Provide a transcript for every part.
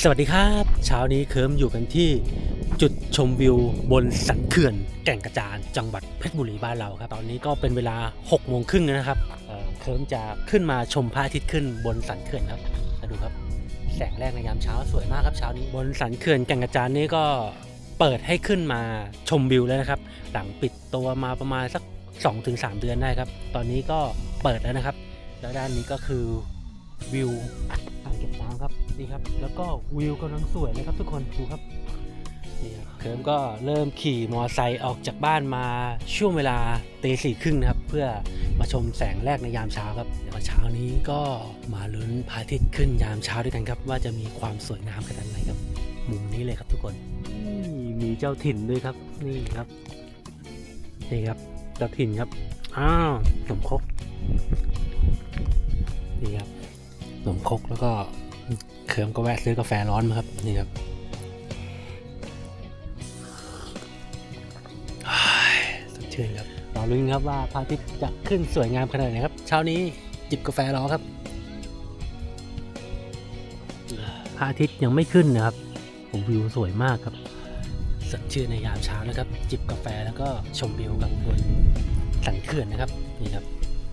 สวัสดีครับ เช้านี้เคิร์มอยู่กันที่จุดชมวิวบนสันเขื่อนแก่งกระจานจังหวัดเพชรบุรีบ้านเราครับ ตอนนี้ก็เป็นเวลา6โมงครึ่งนะครับเอ่อเคิร์มจะขึ้นมาชมพระอาทิตย์ขึ้นบนสันเขื่อนครับมาดูครับ แสงแรกในยามเช้าสวยมากครับเช้านี้บนสันเขื่อนแก่งกระจานนี่ก็เปิดให้ขึ้นมาชมวิวแล้วนะครับ หลังปิดตัวมาประมาณสัก 2-3 เดือนได้ครับ ตอนนี้ก็เปิดแล้วนะครับ แล้วด้านนี้ก็คือวิว เก็บน้ำครับนี่ครับ แล้วก็วิวกำลังสวยเลยครับทุกคนดูครับนี่ครับเคิร์มก็เริ่มขี่มอไซค์ออกจากบ้านมาช่วงเวลาตีสี่ครึ่งนะครับ เพื่อมาชมแสงแรกในยามเช้าครับเดี๋ยวเช้านี้ก็มาลุ้นพระอาทิตย์ขึ้นยามเช้าด้วยกันครับ ว่าจะมีความสวยงามขนาดไหนครับ มุมนี้เลยครับทุกคนนี่มีเจ้าถิ่นด้วยครับ นี่ครับนี่ครับเจ้าถิ่นครับอ้าวขนมครกนี่ครับข นมคกแล้วก็เคิร์มก็แวะซื้อกาแฟร้อนมาครับ นี่ครับสดชื่นครับรอลุ้นครับว่าพระอาทิตย์จะขึ้นสวยงามขนาดไหนครับ เช้านี้จิบกาแฟร้อนครับพระอาทิตย์ยังไม่ขึ้นนะครับผมวิวสวยมากครับสดชื่นในยามเช้านะครับ จิบกาแฟแล้วก็ชมวิวกับบนสันเขื่อนนะครับนี่ครับ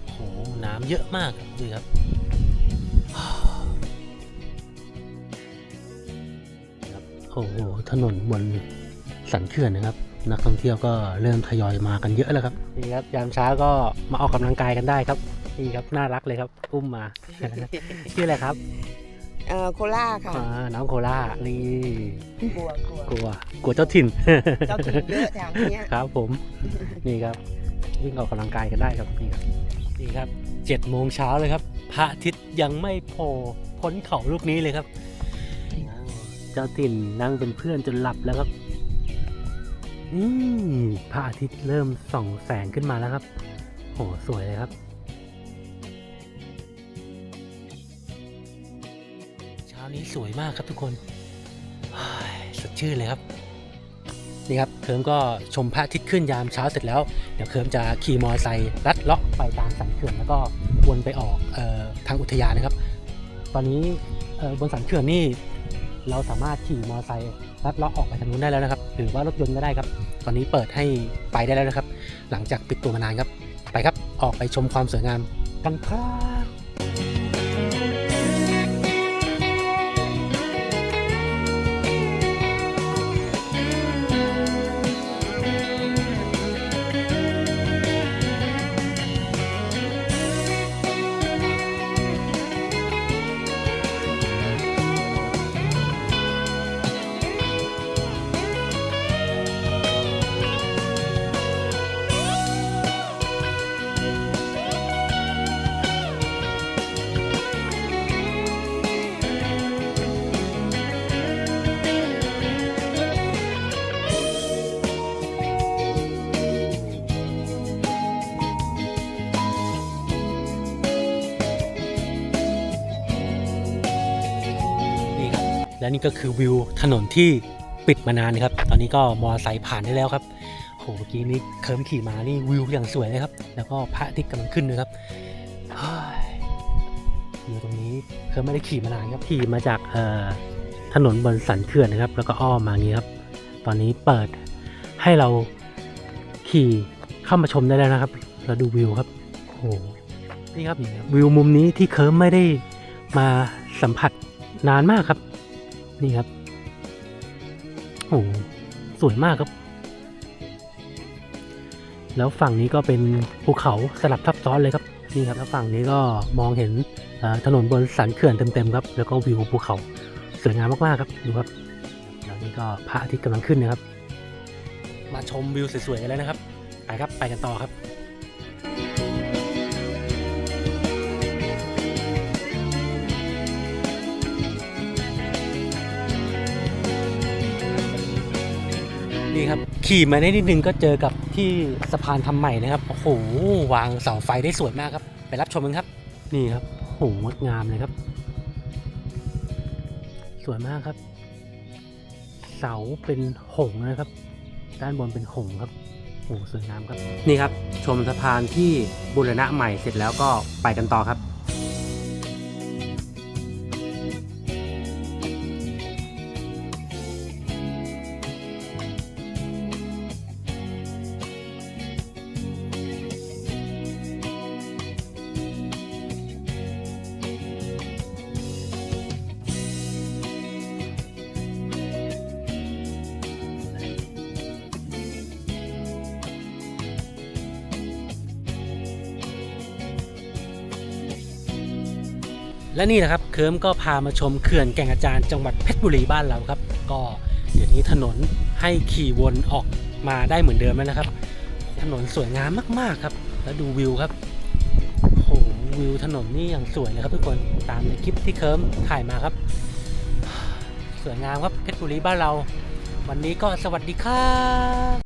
โหน้ำเยอะมากครับดูครับ อ้โหถนนบนสันเขื่อนนะครับ นักท่องเที่ยวก็เริ่มทยอยมากันเยอะแล้วครับนี่ครับยามเช้าก็มาออกกำลังกายกันได้ครับนี่ครับน่ารักเลยครับ อุ้มมา ชื่ออะไรครับเอ่อโคล่าค่ะอ่าน้องโคล่านี่กลัวกลัวกลัวกลัวเจ้าถิ่นเจ้าถิ่นเยอะแถวเนี้ยครับผมนี่ครับ วิ่งออกกำลังกายกันได้ครับนี่ครับนี่ครับเจ็ดโมงเช้าเลยครับพระอาทิตย์ยังไม่โผล่พ้นเขาลูกนี้เลยครับอ้าว เจ้าถิ่นนั่งเป็นเพื่อนจนหลับแล้วครับอืมพระอาทิตย์เริ่มส่องแสงขึ้นมาแล้วครับ โหสวยเลยครับ เช้านี้สวยมากครับทุกคนสดชื่นเลยครับ นี่ครับเคิร์มก็ชมพระอาทิตย์ขึ้นยามเช้าเสร็จแล้ว เดี๋ยวเคิร์มจะขี่มอเตอร์ไซค์ลัดเลาะไปตามสันเขื่อนแล้วก็วนไปออกออทางอุทยานนะครับ ตอนนี้บนสันเขื่อนนี่ เราสามารถขี่มอเตอร์ไซค์ลัดเลาะออกไปทางนู้นได้แล้วนะครับ หรือว่ารถยนต์ก็ได้ครับ ตอนนี้เปิดให้ไปได้แล้วนะครับ หลังจากปิดตัวมานานครับ ไปครับ ออกไปชมความสวยงามกันครับ และนี่ก็คือวิวถนนที่ปิดมานานนะครับ ตอนนี้ก็มอไซค์ผ่านได้แล้วครับโหเมื่อกี้นี้เคิร์มขี่มานี่วิวอย่างสวยเลยครับ แล้วก็พระอาทิตย์กำลังขึ้นด้วยครับเฮ้ยวิวตรงนี้เคิร์มไม่ได้ขี่มานานครับขี่มาจากเอ่อถนนบนสันเขื่อนนะครับ แล้วก็อ้อมมาอย่างนี้ครับ ตอนนี้เปิดให้เราขี่เข้ามาชมได้แล้วนะครับ เราดูวิวครับโอ้โหนี่ครับวิวมุมนี้ที่เคิร์มไม่ได้มาสัมผัสนานมากครับ นี่ครับ โอ้โหสวยมากครับ แล้วฝั่งนี้ก็เป็นภูเขาสลับทับซ้อนเลยครับ นี่ครับแล้วฝั่งนี้ก็มองเห็นถนนบนสันเขื่อนเต็มๆครับ แล้วก็วิวภูเขาสวยงามมากๆครับ ดูครับ แล้วนี่ก็พระอาทิตย์กำลังขึ้นนะครับ มาชมวิวสวยๆกันแล้วนะครับ ไปครับ ไปกันต่อครับ นี่ครับขี่มาได้นิดนึงก็เจอกับที่สะพานทำใหม่นะครับโอ้โหวางเสาไฟได้สวยมากครับ ไปรับชมกันครับ นี่ครับโอ้โหงดงามเลยครับ สวยมากครับ เสาเป็นหงส์นะครับ ด้านบนเป็นหงส์ครับโอ้โหสวยงามครับ นี่ครับ ชมสะพานที่บูรณะใหม่เสร็จแล้วก็ไปกันต่อครับ และนี่นะครับเคิร์มก็พามาชมเขื่อนแก่งกระจานจังหวัดเพชรบุรีบ้านเราครับ ก็เดี๋ยวนี้ถนนให้ขี่วนออกมาได้เหมือนเดิมแล้วนะครับ ถนนสวยงามมากๆครับ แล้วดูวิวครับโอ้โหวิวถนนนี่อย่างสวยเลยครับทุกคนตามในคลิปที่เคิร์มถ่ายมาครับ สวยงามครับเพชรบุรีบ้านเรา วันนี้ก็สวัสดีครับ